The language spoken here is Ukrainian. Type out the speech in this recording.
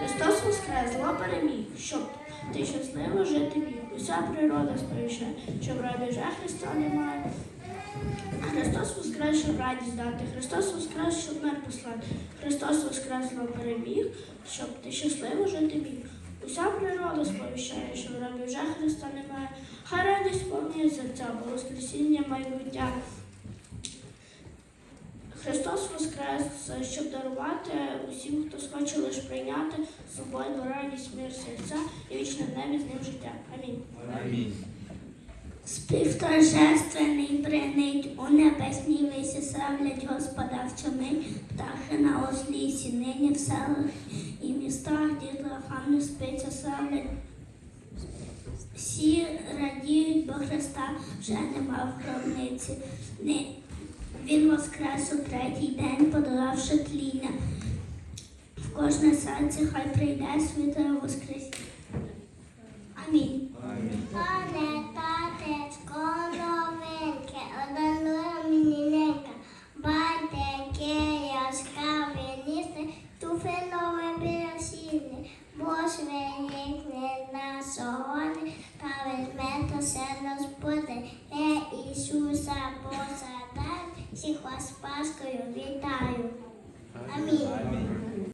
Христос Воскрес, зло переміг, щоб ти щасливо жити міг. Уся природа сповіщає, що в рабі вже Христа немає. Христос Воскрес, щоб радість дати, Христос Воскрес, щоб мир послати, Христос Воскрес зло переміг, щоб ти щасливо жити міг. Уся природа сповіщає, що в рабі вже Христа немає. Хай радість повніє серця, бо Воскресіння майбуття. Христос Воскрес, щоб дарувати усім, хто схоче лиш прийняти свободу, радість, мир серця і вічне небі з ним життя. Амінь. Амінь. Спів торжественний бренить, у небесній висі славлять Господа в чомить, птахи на ослі, сінині в селах і містах, дітлахам не спиться славлять. Всі радіють, бо Христа вже нема в гробниці. Він воскрес у третій день, подолавши тління. В кожне серце хай прийде світле Воскресіння. Амінь. Амінь. Пане татечко новеньке, одарує мені ненька, батьки яскраві ністи, туфи нове білосіння, Бож великне на сьогодні, та візьме то все нас буде, е Ісуса посадай, всіх вас з Паскою вітаю. Амінь. Амінь.